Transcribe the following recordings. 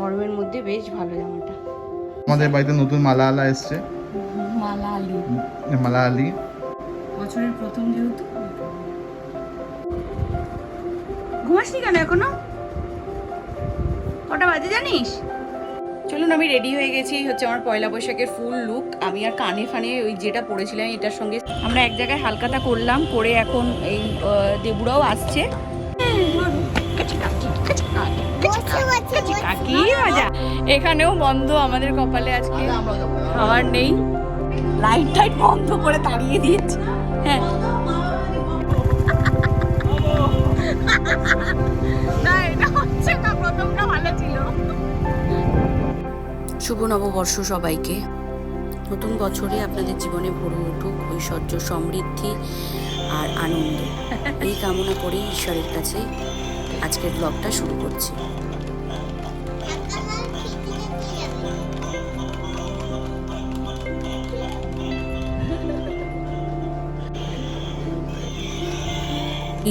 গরমের মধ্যে বেশ ভালো জামাটা। আমাদের বাড়িতে নতুন মালা আলা এসছে। মালা আলু। মালা আলি। বছরের প্রথম যেহেতু। ঘুমাসনি কেন এখনও? কটা বাজে জানিস? চলুন আমি রেডি হয়ে গেছি। হচ্ছে আমার পয়লা বৈশাখের ফুল লুক আমি আর কানে ফানে ওই যেটা পরেছিলাম এটার সঙ্গে। আমরা এক জায়গায় হালকাতা করলাম করে এখন এই দেবুরাও আসছে। কাকি মজা। এখানেও বন্ধ আমাদের কপালে আজকে। খাবার নেই। লাইট টাইট বন্ধ করে তাড়িয়ে দিয়েছে। হ্যাঁ। না এটা হচ্ছে না প্রথমটা ভালো ছিল। শুভ নববর্ষ সবাইকে। নতুন বছরে আপনাদের জীবনে ভরে উঠুক ঐশ্বর্য সমৃদ্ধি আর আনন্দ। এই কামনা করেই ঈশ্বরের কাছে আজকের ব্লগটা শুরু করছি।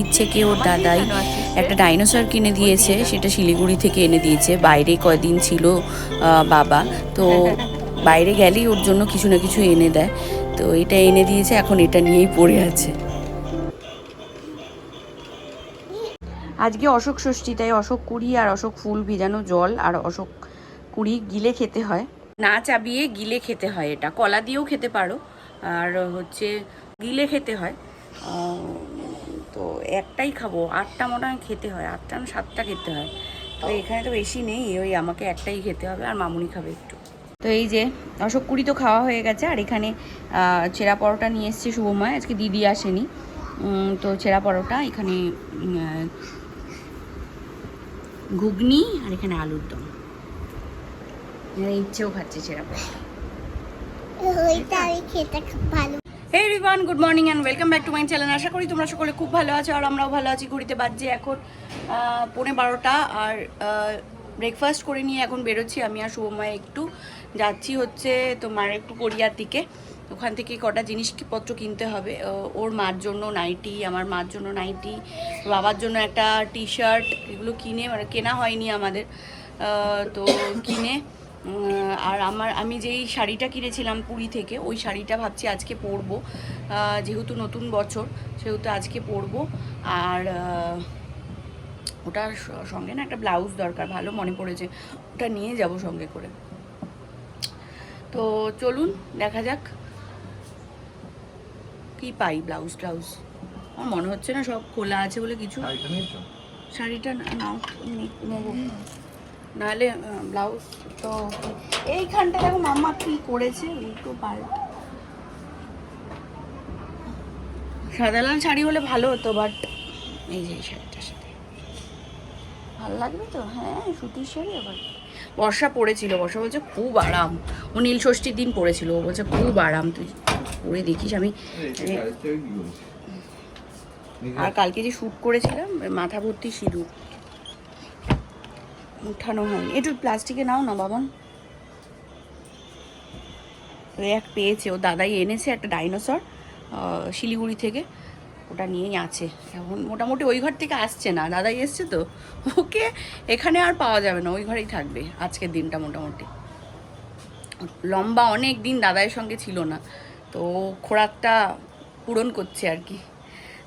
ইচ্ছে কি ওর দাদাই একটা ডাইনোসর কিনে দিয়েছে সেটা শিলিগুড়ি থেকে এনে দিয়েছে। বাইরে কয়দিন ছিল বাবা। তো বাইরে গেলেই ওর জন্য কিছু না কিছু এনে দেয়। তো এটা এনে দিয়েছে এখন এটা নিয়েই পড়ে আছে। আজকে অশোক ষষ্ঠী তাই অশোক কুড়ি আর অশোক ফুল ভিজানো জল আর অশোক কুড়ি গিলে খেতে হয়। না চাবিয়ে গিলে খেতে হয় এটা। কলা দিয়েও খেতে পারো। আর হচ্ছে গিলে খেতে হয়। তো একটাই খাব। আটটা হয় খেতে হয়। আটটা না সাতটা খেতে হয়। তো এখানে তো বেশি নেই। ওই আমাকে একটাই খেতে হবে আর মামুনি খাবে একটু। তো এই যে অশোক কুড়ি তো খাওয়া হয়ে গেছে। আর এখানে ছেঁড়া পরোটা নিয়ে এসছে শুভময়। আজকে দিদি আসেনি। তো চেরা পরোটা, এখানে ঘুগনি আর এখানে আলুর দম। ইচ্ছেও খাচ্ছে ছেঁড়া পরোটা। Hey everyone good morning and welcome back to my channel আশা করি তোমরা সকলে খুব ভালো আছো আর আমরাও ভালো আছি। ঘড়িতে বাজছে এখন পৌনে বারোটা আর ব্রেকফাস্ট করে নিয়ে এখন বেরোচ্ছি। আমি আর শুভময় একটু যাচ্ছি হচ্ছে তোমার একটু কোরিয়ার দিকে। ওখান থেকে কটা জিনিসপত্র কিনতে হবে। ওর মার জন্য নাইটি, আমার মার জন্য নাইটি, বাবার জন্য একটা টি শার্ট এগুলো কিনে মানে কেনা হয়নি আমাদের। তো কিনে আর আমার আমি যেই শাড়িটা কিনেছিলাম পুরী থেকে ওই শাড়িটা ভাবছি আজকে পরবো। যেহেতু নতুন বছর সেহেতু আজকে পরবো। আর ওটার সঙ্গে না একটা ব্লাউজ দরকার ভালো মনে পড়েছে। ওটা নিয়ে যাব সঙ্গে করে। তো চলুন দেখা যাক কি পাই ব্লাউজ টাউজ আমার মনে হচ্ছে না সব খোলা আছে বলে কিছু। শাড়িটা নাও নি- নেব। নাহলে ব্লাউজ তো এইখানটা দেখো মাম্মা কি করেছে উল্টো পাল্টা সাদা লাল শাড়ি হলে ভালো হতো বাট এই যে শাড়িটার সাথে। ভালো লাগবে তো? হ্যাঁ সুতির শাড়ি আবার। বর্ষা পড়েছিল বর্ষা বলছে খুব আরাম। ও নীল ষষ্ঠীর দিন পড়েছিল ও বলছে খুব আরাম। তুই পরে দেখিস আমি। আর কালকে যে শ্যুট করেছিলাম মাথা ভর্তি সিঁদুর। উঠানো হয়নি। একটু প্লাস্টিকে নাও না বাবন এক পেয়েছে, ও দাদাই এনেছে একটা ডাইনোসর শিলিগুড়ি থেকে। ওটা নিয়েই আছে। এখন মোটামুটি ওই ঘর থেকে আসছে না। দাদাই এসছে তো। ওকে এখানে আর পাওয়া যাবে না, ওই ঘরেই থাকবে আজকের দিনটা মোটামুটি। লম্বা অনেক দিন দাদাইয়ের সঙ্গে ছিল না। তো খোরাকটা পূরণ করছে আর কি।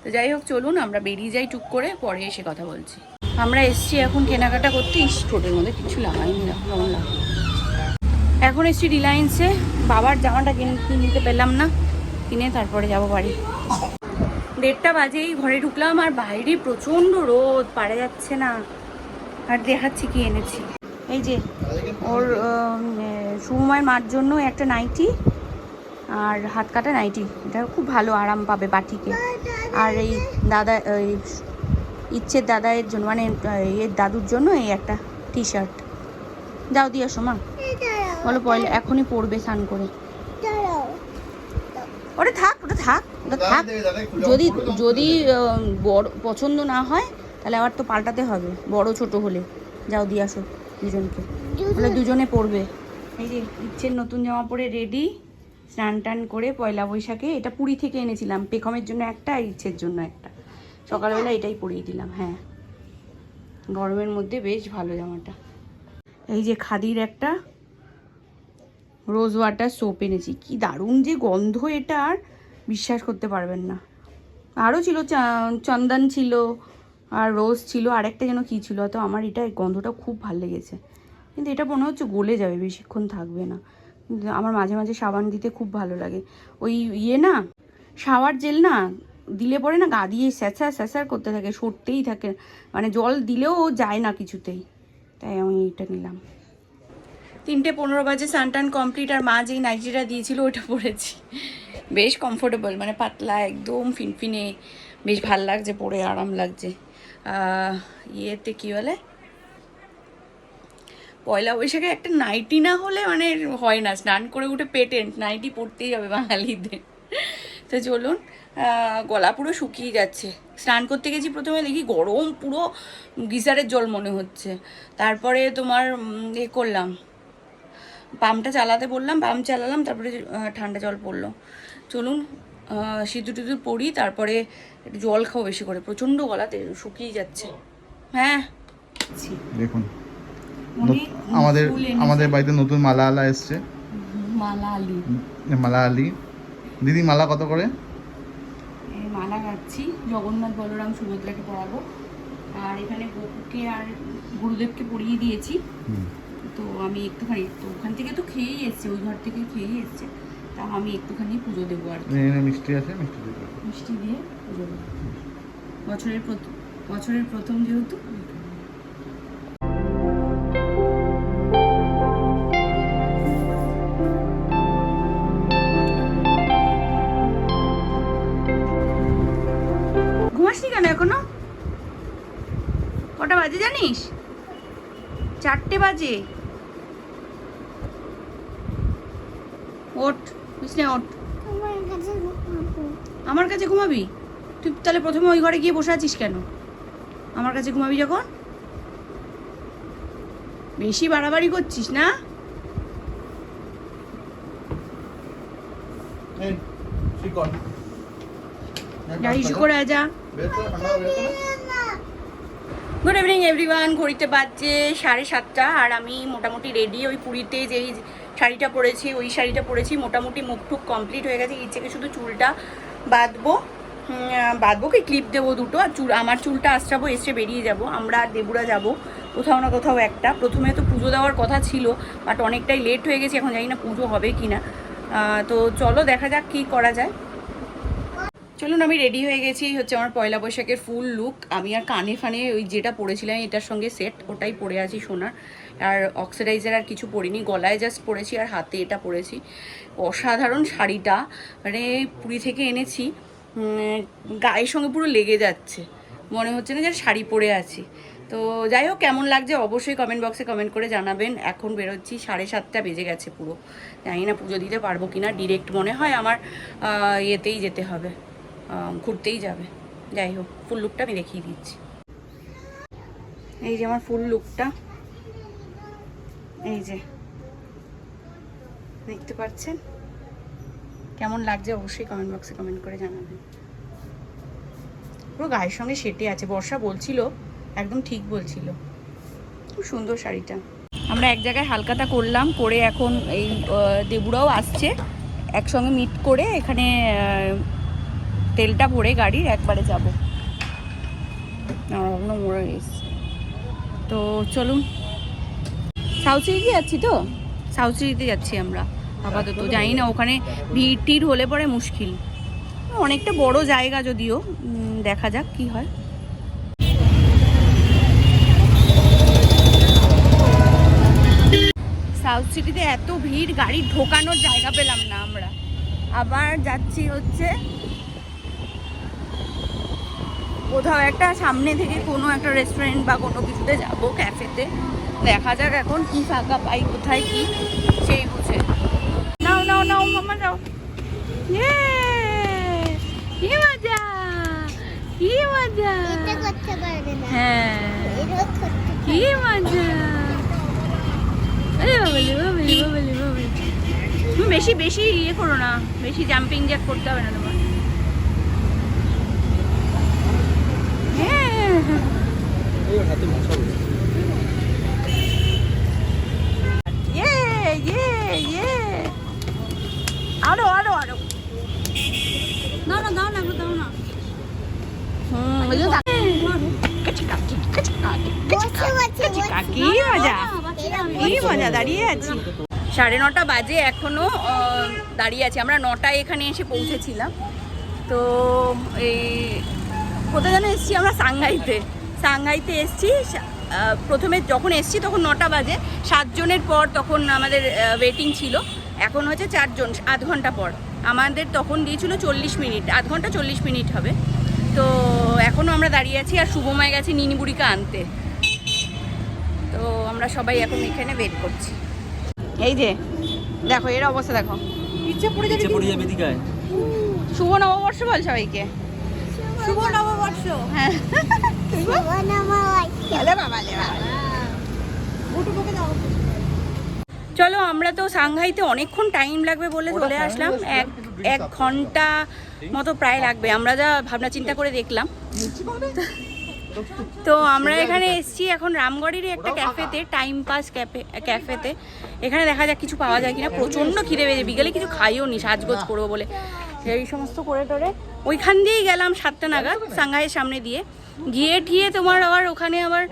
তো যাই হোক, চলুন, আমরা বেরিয়ে যাই টুক করে, পরে এসে কথা বলছি। আমরা এসছি এখন কেনাকাটা করতে ঠোঁটের মধ্যে। কিছু লাগাইনি লাগে এখন এসছি রিলায়েন্সে বাবার জামাটা কিন কিনতে পেলাম না। কিনে তারপরে যাব বাড়ি। দেড়টা বাজেই ঘরে ঢুকলাম আর বাইরে প্রচণ্ড রোদ পারা যাচ্ছে না। আর দেখাচ্ছি কি এনেছি। এই যে ওর সুময়ের মার জন্য একটা নাইটি আর হাত কাটা নাইটি। এটা খুব ভালো আরাম পাবে বাটিকে আর এই দাদা ইচ্ছের দাদায়ের জন্য মানে এর দাদুর জন্য এই একটা টি শার্ট যাও দিয়ে আসো মা বলো পয়লা এখনই পড়বে স্নান করে। ওটা থাক ওটা থাক ওটা থাক। যদি যদি বড় পছন্দ না হয় তাহলে আবার তো পাল্টাতে হবে বড় ছোট হলে। যাও দিয়ে আসো দুজনকে। বলে দুজনে পড়বে এই যে ইচ্ছের নতুন জামা পরে রেডি স্নান টান করে পয়লা বৈশাখে এটা পুরী থেকে এনেছিলাম। পেখমের জন্য একটা ইচ্ছের জন্য একটা। সকালবেলা এটাই পরিয়ে দিলাম হ্যাঁ। গরমের মধ্যে বেশ ভালো জামাটা। এই যে খাদির একটা রোজ ওয়াটার সোপ এনেছি, কি দারুণ যে গন্ধ এটা, আর বিশ্বাস করতে পারবেন না। আরও ছিল চন্দন ছিল, আর রোজ ছিল, আরেকটা যেন কী ছিল, তো আমার এটা গন্ধটা খুব ভালো লেগেছে। কিন্তু এটা মনে হচ্ছে গলে যাবে, বেশিক্ষণ থাকবে না। আমার মাঝে মাঝে সাবান দিতে খুব ভালো লাগে। ওই ইয়ে না, শাওয়ার জেল না দিলে পরে না গা দিয়ে স্যাঁচা স্যাঁচার করতে থাকে, সরতেই থাকে। মানে জল দিলেও যায় না কিছুতেই। তাই আমি এটা নিলাম। তিনটে পনেরো বাজে সানটান কমপ্লিট আর মা যেই নাইটিটা দিয়েছিল ওটা পরেছি। বেশ কমফোর্টেবল মানে পাতলা, একদম ফিনফিনে। বেশ ভালো লাগছে, পরে আরাম লাগছে। ইয়েতে কী বলে? পয়লা বৈশাখে একটা নাইটি না হলে মানে হয় না, স্নান করে উঠে পেটেন্ট। নাইটি পরতেই হবে বাঙালিদের। তো চলুন গলা পুরো শুকিয়ে যাচ্ছে। স্নান করতে গেছি প্রথমে দেখি গরম পুরো গিজারের জল মনে হচ্ছে। তারপরে তোমার এ করলাম। পাম্পটা চালাতে বললাম পাম্প চালালাম তারপরে ঠান্ডা জল পড়ল। চলুন সিঁদুর টিঁদুর পরি তারপরে একটু জল খাও বেশি করে। প্রচণ্ড গলাতে শুকিয়ে যাচ্ছে। হ্যাঁ। দেখুন আমাদের আমাদের বাড়িতে নতুন মালা আলা এসছে। মালা আলু। মালা আলি। দিদি মালা কত করে? এই মালা গাচ্ছি জগন্নাথ বলরাম সুভদ্রাকে পড়াবো আর এখানে বকুকে আর গুরুদেবকে পরিয়ে দিয়েছি। তো আমি একটুখানি তো ওখান থেকে তো খেয়েই এসছে ওই ঘর থেকে খেয়েই এসছে। তা আমি একটুখানি পুজো দেবো আর মিষ্টি আছে? মিষ্টি দিতে মিষ্টি দিয়ে পুজো দেবো। বছরের প্রথম বছরের প্রথম যেহেতু বাজে ওঠ বিছনে ওঠ। তোমার কাছে ঘুমাবো। আমার কাছে ঘুমাবি? তুই তাহলে প্রথমে ওই ঘরে গিয়ে বসে আছিস কেন? আমার কাছে ঘুমাবি যখন? বেশি বাড়াবাড়ি করছিস না। যা। ইস্যু করে যা বের করে, ঠান্ডা হবে, বের করে। গুড ইভিনিং এভরিওয়ান ঘড়িতে বাজছে সাড়ে সাতটা আর আমি মোটামুটি রেডি ওই পুরীতে যেই শাড়িটা পরেছি, ওই শাড়িটা পরেছি। মোটামুটি মুখ টুক কমপ্লিট হয়ে গেছে। ইচ্ছেকে শুধু চুলটা বাঁধবো। বাঁধবো কি? ক্লিপ দেবো দুটো আর চুল, আমার চুলটা আশ্রাবো এসে বেরিয়ে যাব। আমরা দেবুরা যাব কোথাও না কোথাও একটা। প্রথমে তো পুজো দেওয়ার কথা ছিল বাট অনেকটাই লেট হয়ে গেছে। এখন জানি না পুজো হবে কি না তো চলো দেখা যাক কী করা যায়। চলুন, আমি রেডি হয়ে গেছি। এই হচ্ছে আমার পয়লা বৈশাখের ফুল লুক আমি আর কানে ফানে ওই যেটা পরেছিলাম, এটার সঙ্গে সেট ওটাই পরে আছি সোনার। আর অক্সিডাইজার আর কিছু পরিনি, গলায় জাস্ট পরেছি আর হাতে এটা পরেছি। অসাধারণ শাড়িটা মানে পুরী থেকে এনেছি। গায়ের সঙ্গে পুরো লেগে যাচ্ছে। মনে হচ্ছে না যে শাড়ি পরে আছি। তো যাই হোক, কেমন লাগছে অবশ্যই কমেন্ট বক্সে কমেন্ট করে জানাবেন। এখন বেরোচ্ছি, সাড়ে সাতটা বেজে গেছে পুরো। জানি না পুজো দিতে পারব কি না ডিরেক্ট মনে হয় আমার ইয়েতেই যেতে হবে। ঘুরতেই যাবে। যাই হোক ফুল লুকটা আমি দেখিয়ে দিচ্ছি। এই যে আমার ফুল লুকটা এই যে। দেখতে পাচ্ছেন? কেমন লাগছে অবশ্যই কমেন্ট বক্সে কমেন্ট করে জানাবেন। পুরো গায়ের সঙ্গে সেটে আছে। বর্ষা বলছিল, একদম ঠিক বলছিল। খুব সুন্দর শাড়িটা। আমরা এক জায়গায় হালকাতা করলাম, করে এখন এই দেবুরাও আসছে। একসঙ্গে মিট করে এখানে তেলটা ভরে গাড়ির একবারে যাব। এসছে তো চলুন। সাউথ সিটিতে যাচ্ছি তো? সাউথ সিটিতে যাচ্ছি আমরা। আপাতত জানি না ওখানে ভিড় টির হলে পরে মুশকিল। অনেকটা বড় জায়গা যদিও দেখা যাক কি হয়। সাউথ সিটিতে এত ভিড় গাড়ি ঢোকানোর জায়গা পেলাম না আমরা। আবার যাচ্ছি হচ্ছে কোথাও একটা সামনে থেকে কোনো একটা রেস্টুরেন্ট বা কোনো কিছুতে যাব ক্যাফেতে দেখা যাক এখন কি ফাঁকা পাই কোথায় কি সেই বুঝে নাও নাও নাও মামা নাও। ইয়ে কি মজা! কি মজা! হ্যাঁ। কি মজা! বেশি বেশি ইয়ে করো না। বেশি জাম্পিং জ্যাক করতে হবে না তোমার আরও আরও আরও না না দাও না দাও না হুম মজা মজা দাঁড়িয়ে আছি সাড়ে নটা বাজে এখনও দাঁড়িয়ে আছি আমরা নটায় এখানে এসে পৌঁছেছিলাম তো এই, কোথায় যেন এসছি আমরা সাংঘাইতে সাংহাইতে এসছি। প্রথমে যখন এসছি তখন নটা বাজে। সাতজনের পর তখন আমাদের ওয়েটিং ছিল। এখন হচ্ছে চারজন আধ ঘণ্টা পর। আমাদের তখন দিয়েছিল চল্লিশ মিনিট আধ ঘণ্টা চল্লিশ মিনিট হবে। তো এখনও আমরা দাঁড়িয়ে আছি আর শুভময় গেছে নিনিবুড়িকে আনতে। তো আমরা সবাই এখন এখানে ওয়েট করছি। এই যে দেখো এর অবস্থা দেখো। ইচ্ছে পড়ে যাবে। শুভ নববর্ষ বল সবাইকে। শুভ নববর্ষ হ্যাঁ বাবা। চলো। আমরা তো সাংহাইতে অনেকক্ষণ টাইম লাগবে বলে চলে আসলাম। এক এক ঘণ্টা মতো প্রায় লাগবে। আমরা যা ভাবনা চিন্তা করে দেখলাম। তো আমরা এখানে এসেছি এখন রামগড়েরই একটা ক্যাফেতে টাইম পাস ক্যাফে, ক্যাফেতে। এখানে দেখা যাক কিছু পাওয়া যায় কিনা। প্রচণ্ড খিদে পেয়েছে। বিকেলে কিছু খাইও নি, সাজগোজ করব বলে। এই সমস্ত করে টোরে। ওইখান দিয়েই গেলাম সাতটা নাগাদ, সাংহাইয়ের সামনে দিয়ে। গিয়ে ঠিয়ে তোমার আবার ওখানে আবার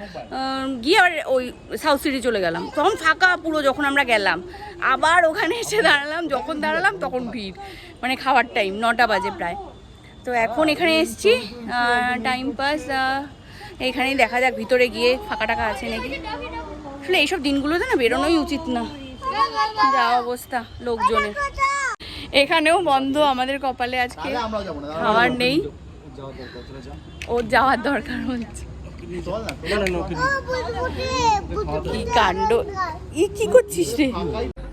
গিয়ে আবার ওই সাউথ সিটি চলে গেলাম। তখন ফাঁকা পুরো যখন আমরা গেলাম। আবার ওখানে এসে দাঁড়ালাম। যখন দাঁড়ালাম তখন ভিড়। মানে খাওয়ার টাইম নটা বাজে প্রায়। তো এখন এখানে এসছি টাইম পাস এখানেই দেখা যাক ভিতরে গিয়ে ফাঁকা টাকা আছে নাকি? আসলে এইসব দিনগুলোতে না বেরোনোই উচিত না। যা অবস্থা লোকজনের। এখানেও বন্ধ আমাদের কপালে আজকে। খাবার নেই। ওর যাওয়ার দরকার হচ্ছে। কি কাণ্ড? ই কি করছিস রে?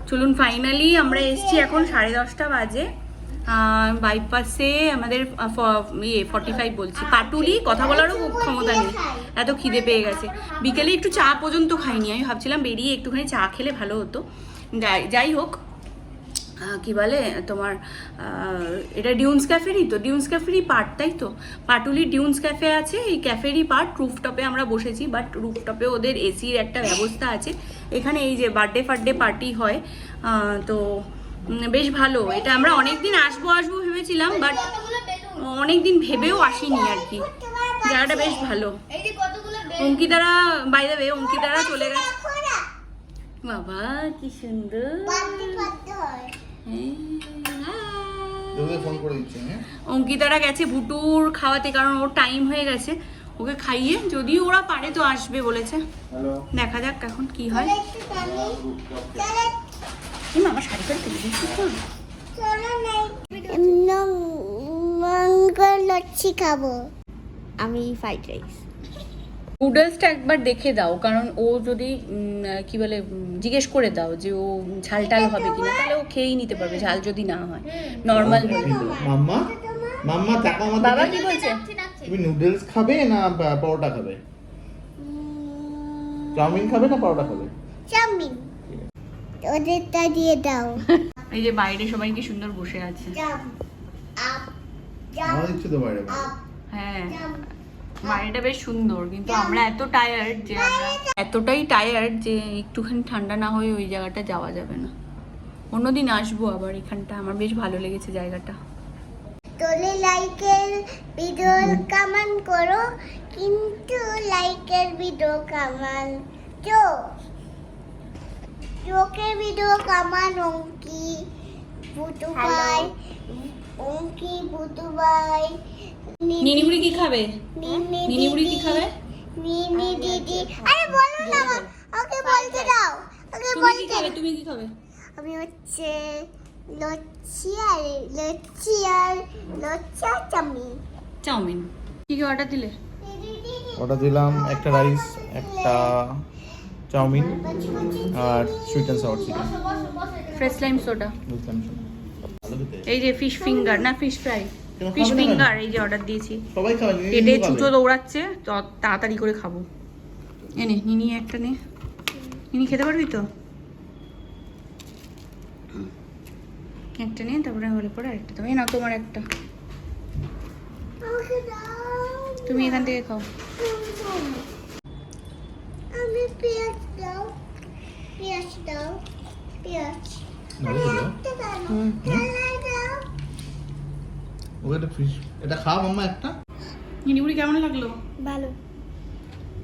চলুন ফাইনালি আমরা এসেছি এখন সাড়ে দশটা বাজে। বাইপাসে আমাদের ইয়ে ফর্টি ফাইভ বলছি। পাটুলি, কথা বলারও খুব ক্ষমতা নেই। এত খিদে পেয়ে গেছে। বিকেলে একটু চা পর্যন্ত খাইনি। আমি ভাবছিলাম বেরিয়ে একটুখানি চা খেলে ভালো হতো। যাই হোক কি বলে, তোমার এটা ডিউন্স ক্যাফেরই তো? ডিউন্স ক্যাফেরই পার্ট তাই তো? পাটুলি ডিউন্স ক্যাফে আছে, এই ক্যাফেরই পার্ট রুফটপে আমরা বসেছি বাট রুফটপে ওদের এসির একটা ব্যবস্থা আছে। এখানে এই যে বার্থডে ফার্থডে পার্টি হয় তো বেশ ভালো। এটা আমরা অনেক দিন আসব আসব ভেবেছিলাম বাট অনেক দিন ভেবেও আসিনি আর কি। জায়গাটা বেশ ভালো। অঙ্কিতারা বাই দেবে অঙ্কিতারা চলে গেছে। বাবা কি সুন্দর। দিচ্ছি হ্যাঁ? অঙ্কিতারা গেছে ভুটুর খাওয়াতে কারণ ওর টাইম হয়ে গেছে। ওকে খাইয়ে যদি ওরা পারে তো আসবে বলেছে। দেখা যাক এখন কি হয়। এই মামা শাড়ি পরে তেলে মঙ্গল লচ্ছি খাব আমি ফ্রাইড রাইস নুডলসটা একবার দেখে দাও কারণ ও যদি কি বলে জিজ্ঞেস করে দাও যে ও ঝাল টাল হবে কিনা তাহলে ও খেয়েই নিতে পারবে ঝাল যদি না হয়। নর্মাল মাম্মা মাম্মা টাকা আমাদের বাবা কি বলছে? তুমি নুডলস খাবে না পরোটা খাবে? চাউমিন খাবে না পরোটা খাবে? চাউমিন। ওদেরটা দিয়ে দাও। এই যে বাইরে সবাই কি সুন্দর বসে আছে। হ্যাঁ। জাম বাড়িটা বেশ সুন্দর কিন্তু আমরা এত টায়ার্ড যে আমরা এতটাই টায়ার্ড যে একটুখানি ঠান্ডা না হয়ে ওই জায়গাটা যাওয়া যাবে না। অন্যদিন আসব আবার এখানটা আমার বেশ ভালো লেগেছে জায়গাটা। তোলে লাইকের ভিডিও কমেন্ট করো কিন্তু লাইকের ভিডিও কমান চো। চোখের ভিডিও কমান অঙ্কি বুটু ভাই অঙ্কি বুটু ভাই নিনিমুড়ি কি খাবে? নিনি নিনিমুড়ি কি খাবে? নিনি দিদি। আরে বলো না ওকে বলতে দাও ওকে তুমি কি বলতে খাবে? দাও। তুমি কি খাবে? আমি হচ্ছে লচ্ছি আর লচ্ছি আর লচ্ছি আর চাউমিন। চাউমিন। কি কি অর্ডার দিলে? অর্ডার দিলাম একটা রাইস একটা chowmein R sweet and sour chicken fresh lime soda এই যে ফিশ ফিঙ্গার না ফিশ ফ্রাই ফিশ না? ফিঙ্গার এই যে অর্ডার দিয়েছি। সবাই খাবে নিয়ে পেটে চুচো দৌড়াচ্ছে তাড়াতাড়ি করে খাব। এনে নিনি একটা নে। নিনি খেতে পারবি তো? একটা নে তারপরে হলে পরে আরেকটা দেবো। এই নাও তোমার একটা। তুমি এখান থেকে খাও। পেঁয়াজ দাও পেঁয়াজ দাও পেঁয়াজ ভালো খেলো। একটা দাও হুম। চালাই দাও ওকে একটা ফিশ এটা খাও মাম্মা একটা? নিনিগুড়ি কেমন লাগল? ভালো।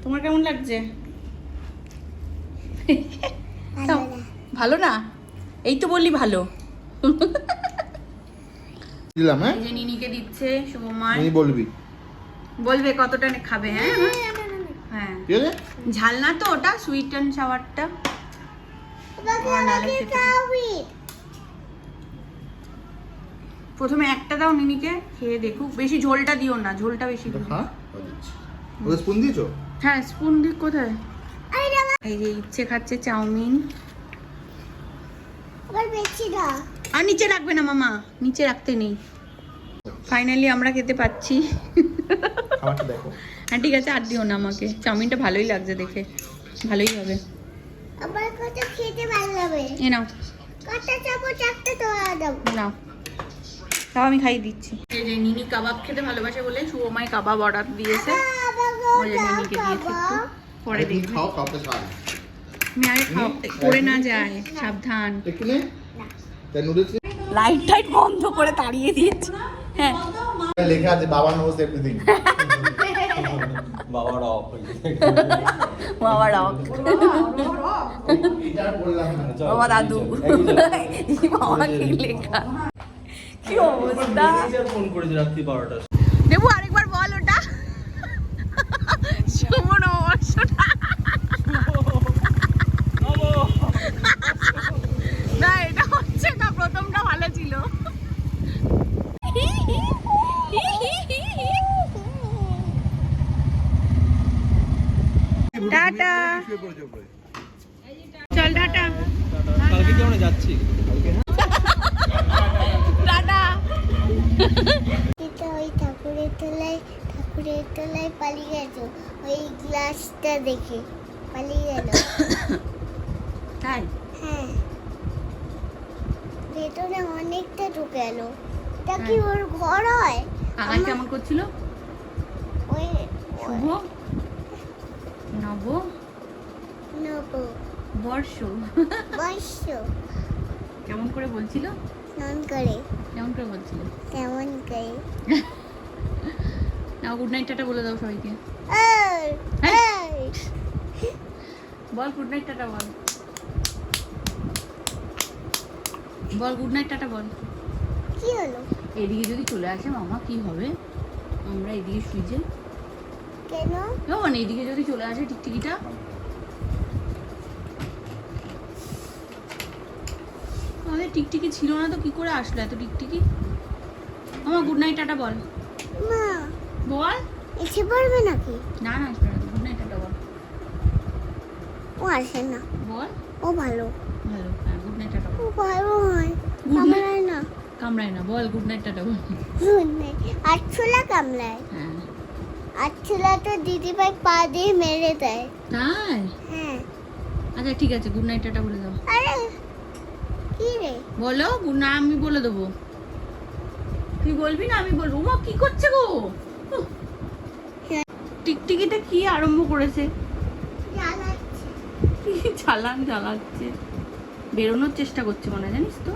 তোমার কেমন লাগছে? ভালো না। এই তো বললি ভালো। দিলাম হ্যাঁ? যে নিনিকে দিচ্ছে শুভমার তুমি বলবি। বলবে কতটা খাবে হ্যাঁ হ্যাঁ। ঠিক আছে? ঝাল না তো ওটা সুইট অ্যান্ড সাওয়ারটা প্রথমে একটা দাও নিনিকে খেয়ে দেখুক। বেশি ঝোলটা দিও না ঝোলটা বেশি দিও। হ্যাঁ ওকে স্পুন দিয়েছ? হ্যাঁ স্পুন দিক কোথায়? এই যে ইচ্ছে খাচ্ছে চাউমিন। আবার বেশি দাও। আর নিচে রাখবে না মামা নিচে রাখতে নেই। ফাইনালি আমরা খেতে পাচ্ছি। খাবারটা দেখো। হ্যাঁ ঠিক আছে আর দিও না আমাকে। চাউমিনটা ভালোই লাগছে দেখে। ভালোই হবে। আবার কত খেতে ভালো লাগবে এ নাও। কত চামচ একটা দাও। নাও। তাও আমি খাইয়ে দিচ্ছি। এই যে নিনি কাবাব খেতে ভালোবাসে বলে শুভমাই কাবাব অর্ডার দিয়েছে। ওই যে নিনিকে দিয়েছে একটু। পরে দেখবে। খাও কাউকে খাও আমি আগে খাও। পড়ে না যায়। সাবধান। একটু নে। লাইট টাইট বন্ধ করে তাড়িয়ে দিয়েছে। হ্যাঁ। লেখা আছে বাবা নোস এভরিথিং অফ বাবা রক এটা বললাম না। বাবা দাদু। বাবা কি লেখা কি অবস্থা? ফোন করেছি রাত্রি বারোটা দেবু আরেকবার বল ওটা শুভ নববর্ষটা না এটা হচ্ছে না প্রথমটা ভালো ছিল টাটা। চল টাটা। কালকে কেমন যাচ্ছি? টাটা। এটা ওই ঠাকুরের তলায় ঠাকুরের তলায় পালিয়ে গেল ওই গ্লাসটা দেখে পালিয়ে গেল। তাই? হ্যাঁ। ভেতরে অনেকটা ঢুকে গেল এটা কি ওর ঘর হয়? কাকাই কেমন করছিল? ওই শুভ? নব নব। বর্ষ। বর্ষ। কেমন করে বলছিল? স্নান করে? কেমন করে বলছিল? কেমন করে? না গুড নাইট টাটা বলে দাও সবাইকে। এই। বল গুড নাইট টাটা বল। বল গুড নাইট টাটা বল। কি হলো? এদিকে যদি চলে আসে মামা কি হবে? আমরা এদিকে শুই যে কেন? কেমন এদিকে যদি চলে আসে টিকটিকিটা। আমাদের টিকটিকি ছিল না তো কি করে আসলো এত টিকটিকি? মামা গুড নাইট টাটা বল। মা বল। এসে পড়বে নাকি? না না আসবে না গুড নাইট টাটা বল। ও আসে না। বল। ও ভালো। ভালো হ্যাঁ গুড নাইট টাটা ও ভালো হয়. কামড়ায় না। কামড়ায় না বল গুড নাইট টাটা বল। আটছোলা কামড়ায়। হ্যাঁ। আটছোলা তো দিদি ভাই পা দিয়ে মেরে দেয়। তাই? হ্যাঁ। আচ্ছা ঠিক আছে গুড নাইট টাটা বলে দাও। আরে কি রে? বলো গুড না আমি বলে দেবো। তুই বলবি না আমি বলব। মা কি করছে গো। টিকটিকিটা কি আরম্ভ করেছে? জ্বালাচ্ছে। কি চালান চালাচ্ছে বেরোনোর চেষ্টা করছে মনে হয়, জানিস তো?